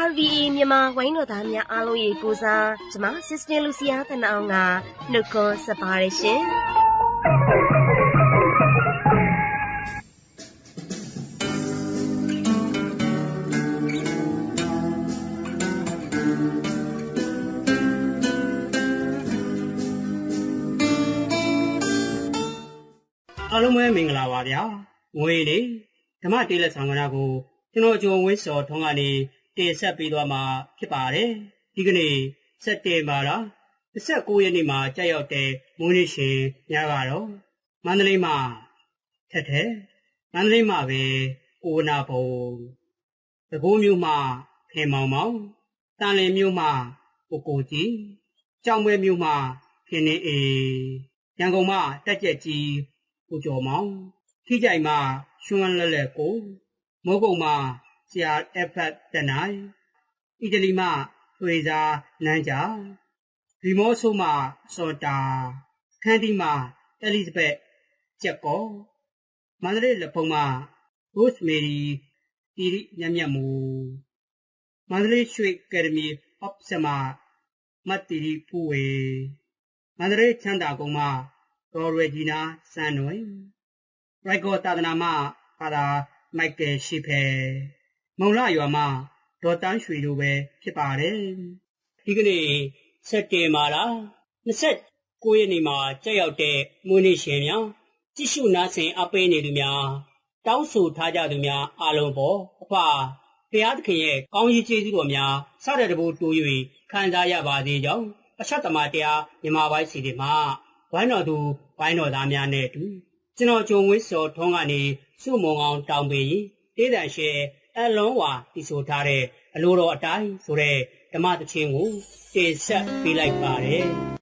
RVE မြန်မာဝိုင်းတော်သားများအားလုံးရေကိုစားကျမ Sister Lucia တနအောင်ကနှုတ်ခွန်းဆက်ပါရရှင်အားလုံးပဲမင်္ဂလာပါဗျာငွေလေဓမ္မတေးလက်ဆောင်ကဏ္ဍကိုကျွန်တော်ကျော်ဝင်းစော်ထွန်းကနေ တင်ဆက်ပေးသွားမှာဖြစ်ပါတယ်ဒီကနေ့စက်တင်ဘာလ29ရက်နေ့မှာကြာရောက်တဲ့မွေးနေ့ရှင်များကတော့မန္တလေးမှာထက်တဲ့မန္တလေးမှာပဲကိုနာဘုံတကူးမျိုးမှာခင်မောင်မောင်တန်လင်းမျိုးမှာကိုကိုကြီးကြောင်ပွဲမျိုးမှာခင်နေအေရန်ကုန်မှာတက်ကြက်ကြီးကိုကျော်မောင်ထိကြိုင်မှာရွှန်းလက်လက်ကိုမိုးကုံမှာ ဆရာအဖတ်တနိုင်အီတလီမှာထွေစာနန်းကြာဒီမောဆိုမှာစော်တာခန်းတီမှာအဲလီဇဘက်ကျက်ကောမန္တလေးလက်ဖုံမှာဘုစ်မေရီတီရီညံ့ညက်မူမန္တလေးရွှေအကယ်ဒမီအော့ဆမမတ်တီရီဖူဝေမန္တလေးချမ်းသာကုန်းမှာရော်ရဂျီနာစန်နွယ်ရိုက်ကောတာဒနာမဖာသာမိုက်ကယ်ရှိဖဲ မုံလာရွာမှာဒေါ်တန်းရွှေတို့ပဲဖြစ်ပါတယ်ဒီကနေ့စက်တင်ဘာလ29ရက်နေ့မှာကြာရောက်တဲ့မွေးနေ့ရှင်များကြည့်ရှုနားဆင်အပေးနေသူများတောင်းဆိုထားကြသူများအားလုံးပေါ်အဖဘုရားသခင်ရဲ့ကောင်းကြီးကျေးဇူးတော်များစတဲ့တဘိုးတိုး၍ခံစားရပါသေးကြောင်းအချက်တမတရားမြန်မာပိုင်းစီတွေမှာဝိုင်းတော်သူဝိုင်းတော်သားများနဲ့အတူကျွန်တော်ဂျုံဝင်းစော်ထွန်းကနေစုမုံအောင်တောင်းပေးရင်တေးတန်ရှဲ အလုံးဝတီဆိုထားတဲ့အလိုတော်အတိုင်းဆိုတဲ့ဓမ္မသချင်းကိုတင်ဆက်ပေးလိုက်ပါတယ်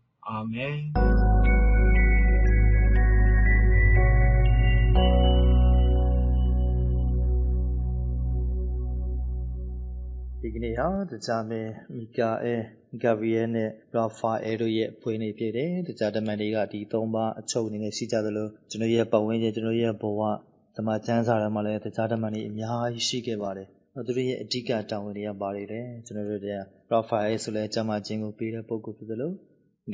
အာမင်ဒီကနေ့ဟာတခြားမဲမီကာအဲဂါဗရီယယ်နဲ့ရာဖာအဲတို့ရဲ့ဖွေးနေဖြစ်တယ်တခြားတမန်တွေကဒီသုံးပါအချုပ်အနေနဲ့ရှိကြသလိုကျွန်တော်ရဲ့ပတ်ဝန်းကျင်ကျွန်တော်ရဲ့ဘဝဓမ္မကျမ်းစာထဲမှာလည်းတခြားတမန်တွေအများကြီးရှိခဲ့ပါတယ်သူတို့ရဲ့အဓိကတာဝန်တွေကပါတယ်တယ်ကျွန်တော်တို့တွေကရာဖာအဲဆိုလဲကျမ်းမာခြင်းကိုပေးတဲ့ပုဂ္ဂိုလ်ဖြစ်သလို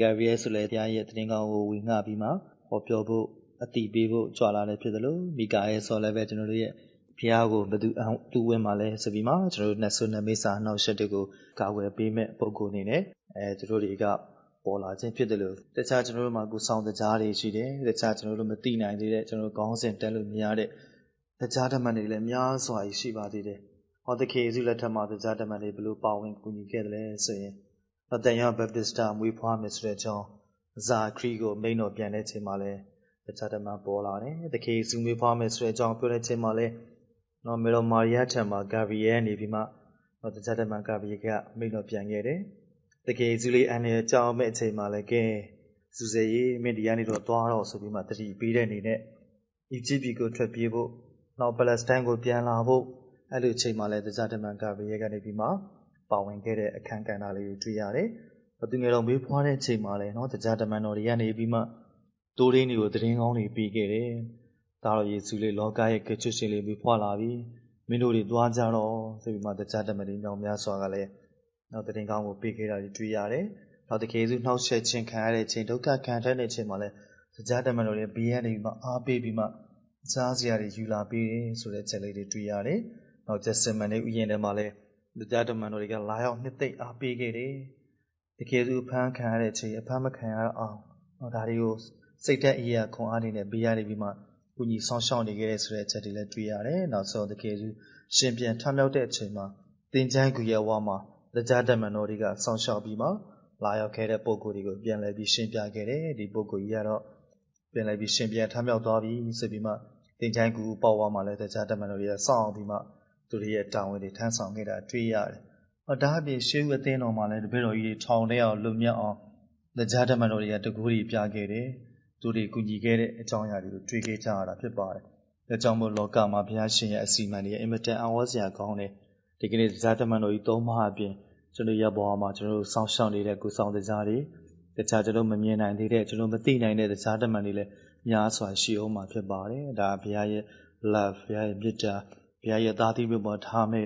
ဂါဗရီယယ်ဆိုလဲတရားရဲ့သတင်းကောင်းကိုဝေငှပြီးမှဟောပြောဖို့အတိပေးဖို့ကြွလာလည်းဖြစ်သလိုမီကာအဲဆိုလည်းပဲကျွန်တော်တို့ရဲ့ဘုရားကိုဘယ်သူတူဝင်မှာလဲဆိုပြီးမှကျွန်တော်တို့နှဆုနမိတ်စာနှောက်ရှက်တွေကိုကာဝယ်ပေးမဲ့ပုံကိုအနေနဲ့အဲသူတို့တွေကပေါ်လာခြင်းဖြစ်တယ်လို့တခြားကျွန်တော်တို့မှာကိုဆောင်တကြားတွေရှိတယ်တခြားကျွန်တော်တို့မသိနိုင်သေးတဲ့ကျွန်တော်တို့ခေါင်းစဉ်တက်လို့မရတဲ့တခြားဓမ္မတွေလည်းအများစွာရှိပါသေးတယ်ဟောတခေစုလက်ထက်မှာတခြားဓမ္မတွေဘယ်လိုပါဝင်ကူညီခဲ့တယ်လဲဆိုရင် အတန်ရဘပ်တစ္စတာမွေးဖွားမယ်ဆိုတဲ့အကြောင်းဇာခရီကိုမိန်တော်ပြန်တဲ့ချိန်မှာလဲတခြားဓမ္မပေါ်လာတယ်တခေစုမွေးဖွားမယ်ဆိုတဲ့အကြောင်းပြောတဲ့ချိန်မှာလဲနော်မေလိုမာရီယာထံမှာဂါဗရီယယ်နေပြီးမှနော်တခြားတမန်ဂါဗရီယယ်ကမိန့်တော်ပြန်ခဲ့တယ်။တကယ်ဇူလီအန်ရဲ့ကြောင်းမဲ့အချိန်မှာလည်းကဲစူစေရေးမင်းတရားနေတော့သွားတော့ဆိုပြီးမှတတိပေးတဲ့အနေနဲ့အီဂျစ်ပြည်ကိုထွက်ပြေးဖို့နောက်ပလက်စတိုင်းကိုပြန်လာဖို့အဲ့လိုအချိန်မှာလည်းတခြားတမန်ဂါဗရီယယ်ကနေပြီးမှ ပါဝင်ခဲ့တဲ့အခန်းကဏ္ဍလေးတွေတွေ့ရတယ်။သူငယ်တော်မေးဖွားတဲ့အချိန်မှာလည်းနော်တခြားတမန်တော်တွေကနေပြီးမှတိုးရင်းတွေကိုသတင်းကောင်းတွေပြီးခဲ့တယ်။ဒါတော့ယေရှုလေးလောကရဲ့ကချွတ်ရှင်လေးပြီးဖွာလာပြီမင်းတို့တွေသွားကြတော့ဆိုပြီးမှတခြားတမန်တွေမြောင်များစွာကလည်းနောက်တရင်ကောင်းကိုပေးခဲ့တာတွေ့ရတယ်နောက်တကယ်စုနှောက်ရှက်ခြင်းခံရတဲ့ချိန်ဒုက္ခခံတဲ့နေချိန်မှာလည်းတခြားတမန်တို့တွေဘေးကနေပြီးမှအားပေးပြီးမှစားစရာတွေယူလာပေးတယ်ဆိုတဲ့ချက်လေးတွေတွေ့ရတယ်နောက်ကျက်စမန်တွေဥယျာဉ်ထဲမှာလည်း တခြားတမန်တို့တွေကလာရောက်နှစ်သိမ့်အားပေးခဲ့တယ်တကယ်စုဖမ်းခံရတဲ့ချိန်အဖမ်းမခံရအောင်တော့ဒါတွေကိုစိတ်သက်အေးရခွန်အားနေနဲ့ပေးရပြီးမှကူညီဆောင်ရှောက်နေခဲ့တဲ့ဆိုတဲ့အချက်တွေလည်းတွေ့ရတယ်။နောက်ဆုံးတကယ်ကြီးရှင်ပြန်ထမြောက်တဲ့အချိန်မှာတင်ချိုင်းကူရဲ့ဝါမှာတရားဓမ္မတော်တွေကဆောင်ရှောက်ပြီးမှလာရောက်ခဲ့တဲ့ပုံကိုယ်တွေကိုပြန်လည်ပြီးရှင်းပြခဲ့တယ်။ဒီပုံကိုယ်ကြီးကတော့ပြန်လည်ပြီးရှင်းပြန်ထမြောက်သွားပြီဆိုပြီးမှတင်ချိုင်းကူပေါ့ဝါမှာလည်းတရားဓမ္မတော်တွေကစောင့်ပြီးမှ သူတို့ရဲ့တာဝန်တွေထမ်းဆောင်ခဲ့တာတွေ့ရတယ်။ဟောဒါအပြင်ရှေးဦးအသင်းတော်မှာလည်းတပည့်တော်ကြီးတွေထောင်ထဲအောင်လွတ်မြောက်အောင်တရားဓမ္မတော်တွေကတကူတွေပြခဲ့တယ်။သူတွေကူညီခဲ့တဲ့အကြောင်းအရာတွေကိုတွေ့ခဲ့ကြရတာဖြစ်ပါတယ်။ဒါကြောင့်မို့လောကမှာဘုရားရှင်ရဲ့အစီအမံတွေအင်မတန်အံ့ဩစရာကောင်းတယ်။ဒီကနေ့ဇာတမန်တော်ကြီးသုံးပါးအပြင်ကျွန်တော်ရပေါ်မှာကျွန်တော်တို့စောင့်ရှောက်နေတဲ့ကိုဆောင်တရားတွေတခြားကျွန်တော်မမြင်နိုင်သေးတဲ့ကျွန်တော်မသိနိုင်တဲ့ဇာတမန်တွေလည်းများစွာရှိအောင်မှာဖြစ်ပါတယ်။ဒါဘုရားရဲ့ love ဘုရားရဲ့မေတ္တာဘု ရားရဲ့သားသမီးပေါ်ထားမဲ့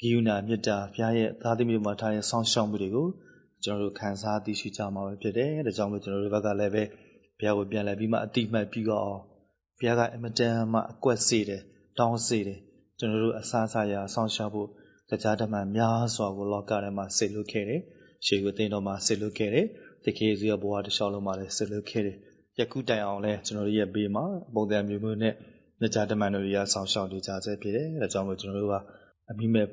ဂိယူနာမေတ္တာဘုရားရဲ့သားသမီးပေါ်ထားတဲ့စောင့်ရှောက်မှုတွေကိုကျွန်တော်တို့ခံစားသိရှိကြမှာပဲဖြစ်တယ်။ဒါကြောင့်မို့ကျွန်တော်တို့ဘက်ကလည်းပဲဘုရားကိုပြန်လည်ပြီးမှအတိမတ်ပြီးတော့ဘုရားကအမတန်မှအကွက်စေတယ်တောင်းစေတယ်ကျွန်တော်တို့အစားအစာရာစောင့်ရှောက်ဖို့တရားဓမ္မများစွာကိုလောကထဲမှာဆေလွတ်ခဲ့တယ်။ရှေးကိုသိတော်မှာဆေလွတ်ခဲ့တယ်။တခေစီရဘဝတစ်လျှောက်လုံးမှာလည်းဆေလွတ်ခဲ့တယ်။ယခုတိုင်အောင်လဲကျွန်တော်တို့ရဲ့ဘေးမှာပုံစံမျိုးမျိုးနဲ့ တရားဓမ္မတို့ရဆောင်ရှောက်နေကြဆဲဖြစ်တယ်။ဒါကြောင့်မို့ကျွန်တော်တို့ကအမိမဲ့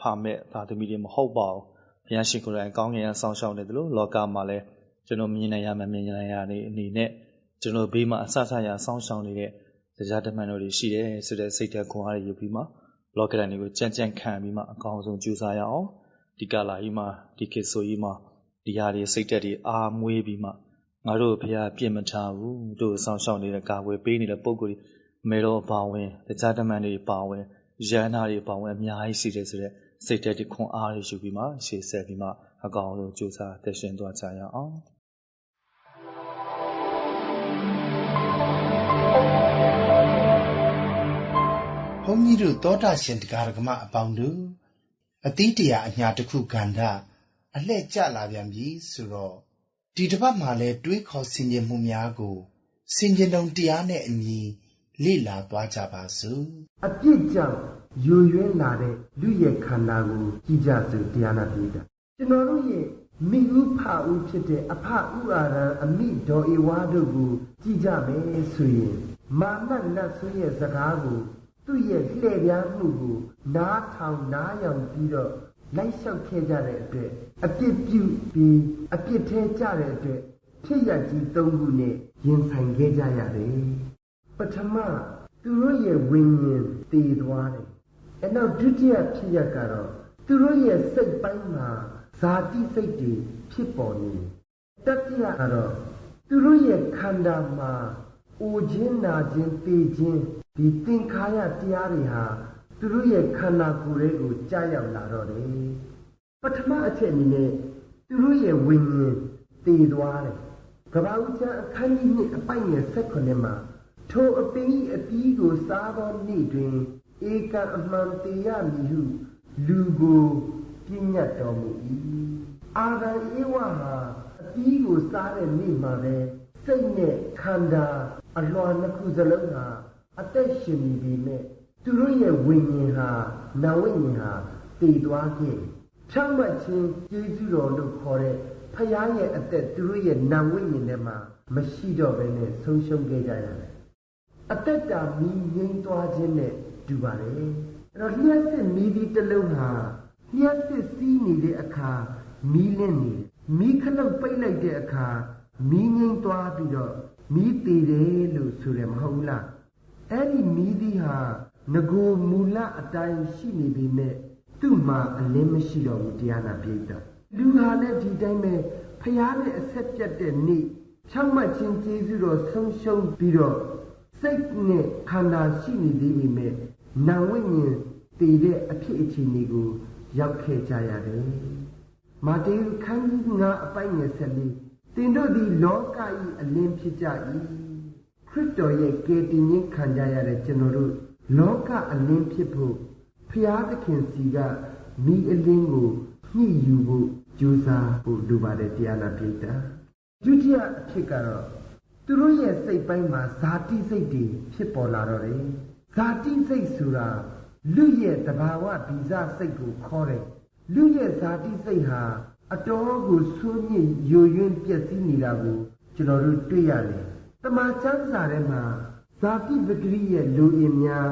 ဖာမဲ့သာသမီတွေမဟုတ်ပါဘူး။ဘုရားရှိခိုးတိုင်းကောင်းကင်ကဆောင်ရှောက်နေတယ်လို့လောကမှာလည်းကျွန်တော်မြင်နိုင်ရမှမြင်နိုင်ရတဲ့အနေနဲ့ကျွန်တော်ဘေးမှာအဆဆရဆောင်းရှောင်းနေတဲ့တရားဓမ္မတော်တွေရှိတယ်ဆိုတဲ့စိတ်ဓာတ်ခွန်အားတွေယူပြီးမှလောကဓာတ်တွေကိုကြံ့ကြံ့ခံပြီးမှအကောင်းဆုံးကြိုးစားရအောင်ဒီကလာကြီးမှာဒီခေတ်ဆိုကြီးမှာဒီဟာတွေစိတ်ဓာတ်တွေအားမွေးပြီးမှငါတို့ဘုရားပြင်မထားဘူးတို့ဆောင်းရှောင်းနေတဲ့ကာဝယ်ပေးနေတဲ့ပုံကိုယ် မေတော်ပါဝင်တရားဓမ္မတွေပါဝင်ရဟနာတွေပါဝင်အများကြီးရှိတယ်ဆိုတဲ့စိတ်ဓာတ်တွေခွန်အားတွေယူပြီးမှရှေ့ဆက်ပြီးမှအကောင်းဆုံးကြိုးစားတက်ရှင်သွားကြရအောင်ဘုန်းကြီးတို့သောတာရှင်တရားဓမ္မအပေါင်းတို့အတိတရားအညာတစ်ခုကန္တာအလှဲ့ကျလာပြန်ပြီဆိုတော့ဒီတစ်ပတ်မှာလဲတွေးခေါ်ဆင်ခြင်မှုများကိုဆင်ခြင်တုံတရားနဲ့အညီ လေ့လာသွားကြပါစို့အပြစ်ကြောင့်ယိုယွင်းလာတဲ့လူရဲ့ခန္ဓာကိုကြည်ကြစို့တရားနာပြေးတာကျွန်တော်တို့ရဲ့မိဥဖဦးဖြစ်တဲ့အဖဥအာရံအမိဒေါ်ဧဝါတို့ကိုကြည်ကြမယ်ဆိုရင်မာနနတ်ဆိုရဲ့စကားကိုသူ့ရဲ့လှည့်ပြားမှုကိုနားထောင်နားယောင်ပြီးတော့လိုက်လျှောက်ခဲ့ကြတဲ့အတွက်အပြစ်ပြုပြီးအပြစ်ထဲကြတဲ့အတွက်ဖြစ်ရကြီးသုံးခုနဲ့ရင်ဆိုင်ခဲ့ကြရတယ် ပထမသူတို့ရဲ့ဝိညာဉ်တည်သွားတယ်အဲနောက်ဒုတိယဖြစ်ရကတော့သူတို့ရဲ့စိတ်ပိုင်းမှာဇာတိစိတ်တွေဖြစ်ပေါ်နေတတိယကတော့သူတို့ရဲ့ခန္ဓာမှာအိုခြင်းနာခြင်းပေခြင်းဒီသင်္ခါရတရားတွေဟာသူတို့ရဲ့ခန္ဓာကိုယ်တွေကိုကြားရောက်လာတော့တယ်ပထမအချက်အနေနဲ့သူတို့ရဲ့ဝိညာဉ်တည်သွားတယ်ကဘာဦးကျမ်းအခန်းကြီး2အပိုင်ငယ်16မှာ ထိုအပင်၏အပြီးကိုစားသောနေ့တွင်ဧကအမှန်တရားမည်ဟုလူကိုပြညတ်တော်မူ၏အာဂံဧဝဟာအပြီးကိုစားတဲ့နေ့မှာပဲစိတ်နဲ့ခန္ဓာအလွှာနှစ်ခုစလုံးဟာအသက်ရှင်နေပြီမဲ့သူတို့ရဲ့ဝိညာဉ်ဟာနာဝိညာဉ်ဟာတည်သွားခဲ့ဖြောင့်မတ်ခြင်းကျေးဇူးတော်လို့ခေါ်တဲ့ဖခင်ရဲ့အသက်သူတို့ရဲ့နာဝိညာဉ်ထဲမှာမရှိတော့ဘဲနဲ့ဆုံးရှုံးခဲ့ကြရတယ် အသက်တာမီးငိမ့်သွားခြင်းနဲ့တူပါတယ်အဲ့တော့လျှက်စစ်မီးဒီတစ်လုံးဟာလျှက်စစ်စီးနေတဲ့အခါမီးလင်းနေမီးခလုတ်ပိတ်လိုက်တဲ့အခါမီးငိမ့်သွားပြီးတော့မီးတည်တယ်လို့ဆိုတယ်မဟုတ်လားအဲ့ဒီမီးဒီဟာငကိုမူလအတိုင်းရှိနေပြီမဲ့သူ့မှာအလင်းမရှိတော့ဘူးတရားနာပြိတ္တာလူဟာလည်းဒီတိုင်းပဲဖျားနဲ့အဆက်ပြတ်တဲ့နေ့ဖြောင့်မတ်ခြင်းကျေးဇူးတော်ဆုံးရှုံးပြီးတော့ စိတ်နဲ့ခန္ဓာရှိနေသေးပေမဲ့နာဝိညာဉ်တည်တဲ့အဖြစ်အခြေအနေကိုရောက်ခဲ့ကြရတယ်။မာတေခန်းကြီး9အပိုင်ငယ်ဆက်လေးတင်တို့သည်လောက၏အလင်းဖြစ်ကြ၏ခရစ်တော်ရဲ့ကယ်တင်ခြင်းခံကြရတဲ့ကျွန်တော်တို့လောကအလင်းဖြစ်ဖို့ဖျားသခင်စီကမိအလင်းကိုညှိယူဖို့ကြိုးစားဖို့လိုပါတယ်တရားနာပိဋကဒုတိယအဖြစ်ကတော့ သူတို့ရဲ့စိတ်ပိုင်းမှာဇာတိစိတ်တွေဖြစ်ပေါ်လာတော့တယ်ဇာတိစိတ်ဆိုတာလူရဲ့တဘာဝဗီဇစိတ်ကိုခေါ်တယ်လူရဲ့ဇာတိစိတ်ဟာအတော်ကိုဆိုးညစ်ယိုယွင်းပျက်စီးနေတာကိုကျွန်တော်တို့တွေ့ရတယ်တမန်ကျမ်းစာထဲမှာဇာတိပဂရိရဲ့လူအင်များ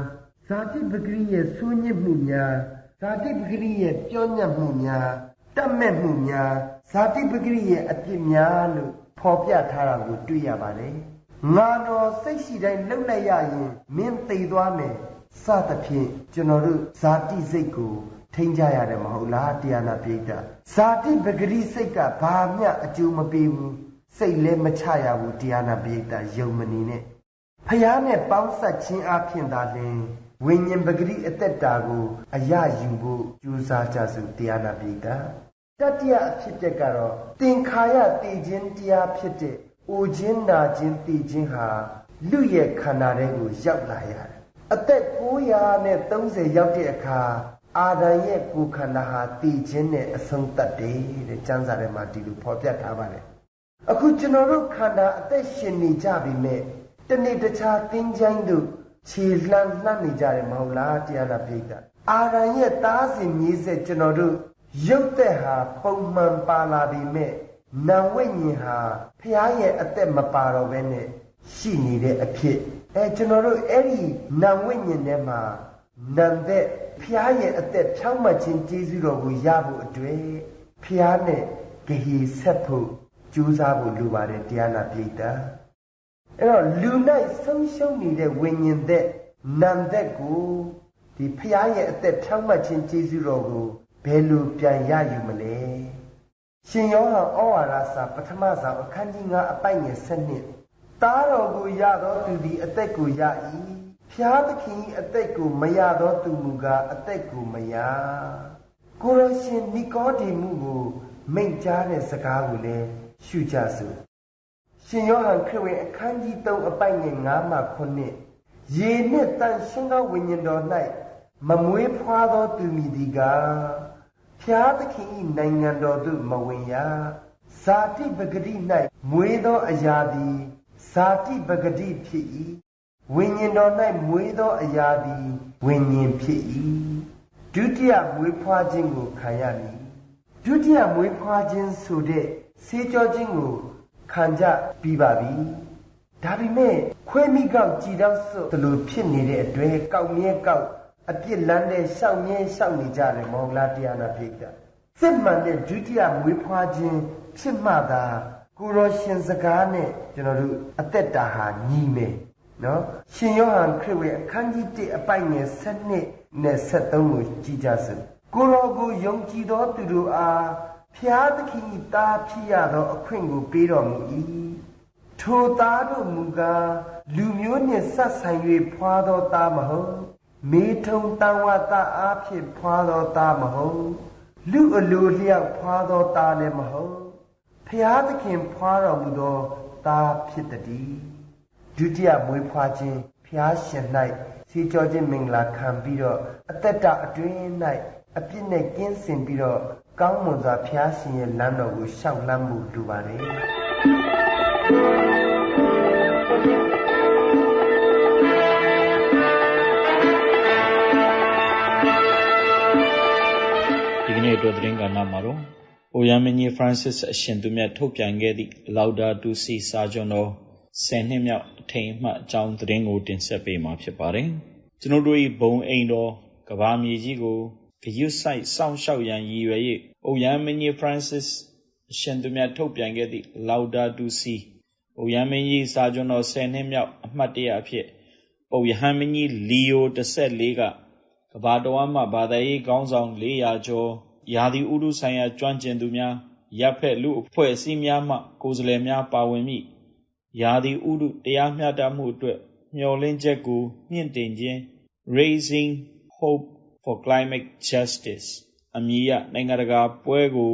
ဇာတိပဂရိရဲ့ဆိုးညစ်မှုများဇာတိပဂရိရဲ့ပြောညက်မှုများတတ်မဲ့မှုများဇာတိပဂရိရဲ့အပြစ်များလို့ ဖော်ပြထားတာကိုတွေ့ရပါတယ်ငါတော်စိတ်ရှိတိုင်းလှုပ်လိုက်ရရင်မင်းသိသွားမယ်စသဖြင့်ကျွန်တော်တို့ဇာတိစိတ်ကိုထိန်းကြရတယ်မဟုတ်လားတရားနာပိဋကဇာတိပဂရိစိတ်ကဘာမျှအကျိုးမပေးဘူးဇစိတ်လည်းမချရဘူးတရားနာပိဋကယုံမနေနဲ့ဖျားနဲ့ပေါင်းဆက်ခြင်းအပြင်သာလျှင်ဝိညာဉ်ပဂရိအသက်တာကိုအရယူဖို့ကြိုးစားကြစို့တရားနာပိဋက တတိယအဖြစ်တက်ကတော့သင်္ခါရတည်ခြင်းတရားဖြစ်တဲ့အိုခြင်းနာခြင်းတည်ခြင်းဟာလူရဲ့ခန္ဓာထဲကိုရောက်လာရတယ်အသက်930ရောက်တဲ့အခါအာဒံရဲ့ကိုယ်ခန္ဓာဟာတည်ခြင်းနဲ့အဆုံးသတ်တယ်တဲ့ကျမ်းစာထဲမှာဒီလိုဖော်ပြထားပါတယ်အခုကျွန်တော်တို့ခန္ဓာအသက်ရှင်နေကြပြီမဲ့တနေ့တခြားသင်ချိုင်းတို့ခြေလှမ်းလှမ်းနေကြတယ်မဟုတ်လားတရားနာပိဋကအာရန်ရဲ့သားစဉ်မြေးဆက်ကျွန်တော်တို့ ရုပ်သက်ဟာပုံမှန်ပါလာပြီမဲ့နာဝိညာဉ်ဟာဖျားရဲ့အသက်မပါတော့ဘဲနဲ့ရှိနေတဲ့အဖြစ်အဲကျွန်တော်တို့အဲ့ဒီနာဝိညာဉ်ထဲမှာနံသက်ဖျားရဲ့အသက်ဖြောင်းမှတ်ခြင်းကျေးဇူးတော်ကိုရဖို့အတွက်ဖျားနဲ့ဂဟီဆက်ဖို့ကြိုးစားဖို့လိုပါတယ်တရားနာပိဋကအဲ့တော့လူ၌ဆုံးရှုံးနေတဲ့ဝိညာဉ်သက်နံသက်ကိုဒီဖျားရဲ့အသက်ဖြောင်းမှတ်ခြင်းကျေးဇူးတော်ကို ဘယ်လိုပြန်ရယူမလဲရှင်ယောဟန်ဩဝါဒစာပထမဆောင်အခန်းကြီး9အပိုက်ငယ်7သားတော်ကိုရသောသူသည်အသက်ကိုရ၏ဖျားသခင်၏အသက်ကိုမရသောသူမူကားအသက်ကိုမရကိုရရှင်နီကောဒီမှုကိုမိန့်ကြားတဲ့စကားကိုလည်းရှုကြစို့ရှင်ယောဟန်ခရစ်ဝင်အခန်းကြီး3အပိုက်ငယ်9မှ9ရေနှင့်တန်ရှင်းသောဝိညာဉ်တော်၌မမွေးဖွားသောသူမည်ဒီကား ဖျားသခင်၏နိုင်ငံတော်သို့မဝင်ရဇာတိပဂတိ၌မွေးသောအရာသည်ဇာတိပဂတိဖြစ်၏ဝိညာဉ်တော်၌မွေးသောအရာသည်ဝိညာဉ်ဖြစ်၏ဒုတိယမွေးဖွားခြင်းကိုခံရမည်ဒုတိယမွေးဖွားခြင်းဆိုတဲ့ဆေးကြောခြင်းကိုခံကြပြီးပါပြီဒါပေမဲ့ခွဲမိကောက်ကြည်တော့စွတ်လို့ဖြစ်နေတဲ့အတွက်ကောက်မြဲကောက် အပြစ်လန်းတဲ့ရှောက်မြဲရှောက်နေကြတယ်မဟုတ်လားတရားနာပိဋကစစ်မှန်တဲ့ဒုတိယမွေးဖွားခြင်းဖြစ်မှသာကိုရောရှင်စကားနဲ့ကျွန်တော်တို့အသက်တာဟာညီမယ်နော်ရှင်ယောဟန်ခရစ်ဝင်အခန်းကြီး1အပိုက်ငယ်7နဲ့73ကိုကြည်ကြစို့ကိုရောကိုယုံကြည်သောသူတို့အားဖျားသခင်၏သားဖြစ်ရသောအခွင့်ကိုပေးတော်မူ၏ထိုသားတို့မူကားလူမျိုးနှင့်ဆက်ဆိုင်၍ဖွာသောသားမဟုတ် မေထုံတန်ဝတအားဖြင့်ဖွာသောသားမဟုတ်လူအလိုလျောက်ဖွာသောသားလည်းမဟုတ်ဖျားသခင်ဖွာတော်မူသောသားဖြစ်သည်ဒုတိယမွေးဖွားခြင်းဖျားရှင်၌စီကြောခြင်းမင်္ဂလာခံပြီးတော့အသက်တာအတွင်း၌အပြစ်နဲ့ကင်းစင်ပြီးတော့ကောင်းမွန်စွာဖျားရှင်ရဲ့လမ်းတော်ကိုရှောက်လန်းမှုလိုပါတယ် တွက်သတင်းကဏ္ဍမှာတော့အိုယမ်မင်းကြီး Francis အရှင်သူမြတ်ထုတ်ပြန်ခဲ့သည့် Lauda to Si စာကျွန်တော်10နှစ်မြောက်အထိမ်းအမှတ်အကြောင်းသတင်းကိုတင်ဆက်ပေးမှာဖြစ်ပါတယ်။ကျွန်တော်တို့၏ဘုံအိမ်တော်ကဘာမြေကြီးကိုဂယုဆိုင်စောင့်ရှောက်ရန်ရည်ရွယ်၍အိုယမ်မင်းကြီး Francis အရှင်သူမြတ်ထုတ်ပြန်ခဲ့သည့် Lauda to Si အိုယမ်မင်းကြီးစာကျွန်တော်10နှစ်မြောက်အမှတ်တရအဖြစ်ပုပ်ယဟန်မင်းကြီးလီယို14ကကဘာတော်အမှဘာသာရေးခေါင်းဆောင်400ကျော် ယာဒီဥဒုဆိုင်ရာကျွမ်းကျင်သူများရပ်ဖက်လူအဖွဲ့အစည်းများမှကိုယ်စားလှယ်များပါဝင်မိယာဒီဥဒုတရားမျှတမှုအတွက်မျှော်လင့်ချက်ကိုမြင့်တင်ခြင်း Raising Hope for Climate Justice အမည်ရနိုင်ငံတကာပွဲကို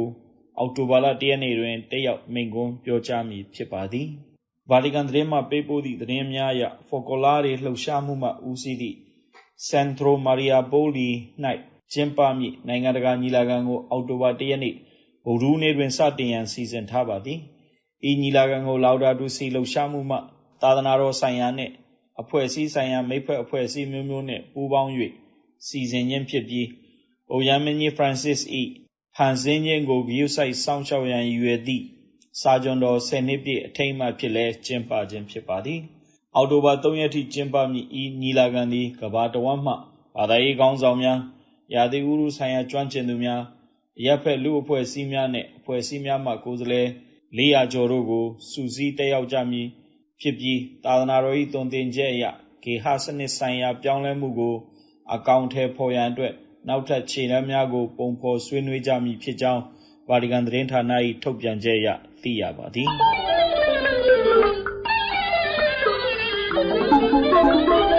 အောက်တိုဘာလ၁ရက်နေ့တွင်တက်ရောက်မိန့်ခွန်းပြောကြားမည်ဖြစ်ပါသည်ဗာတီကန်သတင်းမှပေးပို့သည့်သတင်းများအရဖော်ကောလာတွေလှုပ်ရှားမှုမှဦးစီးသည့် Centro Maria Poli ၌ ကျင်းပမည့်နိုင်ငံတကာညီလာခံကိုအောက်တိုဘာ၁ရက်နေ့ဗုဒ္ဓဟူးနေ့တွင်စတင်ရန်စီစဉ်ထားပါသည်။ဤညီလာခံကိုလောက်ဒါတူစီလှုပ်ရှားမှုမှသာသနာတော်ဆိုင်ရာနှင့်အဖွဲ့အစည်းဆိုင်ရာမိတ်ဖက်အဖွဲ့အစည်းမျိုးမျိုးနှင့်ပူးပေါင်း၍စီစဉ်ခြင်းဖြစ်ပြီးအိုယမ်မင်းကြီး Francis ၏ဖန်ဆင်းခြင်းကိုဂရုစိုက်စောင့်ရှောက်ရန်ရည်ရွယ်သည့်စာကျွန်တော်10နှစ်ပြည့်အထိမ်းအမှတ်ဖြစ်လဲကျင်းပခြင်းဖြစ်ပါသည်။အောက်တိုဘာ3ရက်ထိကျင်းပမည့်ဤညီလာခံသည်ကမ္ဘာတစ်ဝန်းမှဘာသာရေးခေါင်းဆောင်များ ရာသီဥတုဆိုင်ရာကျွမ်းကျင်သူများအရက်ဖက်လူအဖွဲ့အစည်းများနဲ့အဖွဲ့အစည်းများမှကိုယ်စားလှယ်400ကျော်တို့ကိုစုစည်းတက်ရောက်ကြမည်ဖြစ်ပြီးသာသနာတော်၏တုံတင်ချက်အရဂေဟစနစ်ဆိုင်ရာပြောင်းလဲမှုကို အကောင့်ထဲဖော်ရန်အတွက်နောက်ထပ်ခြေလှမ်းများကို ပုံဖော်ဆွေးနွေးကြမည်ဖြစ်ကြောင်းဗာတီကန်သတင်းဌာန၏ထုတ်ပြန်ချက်အရသိရပါသည်။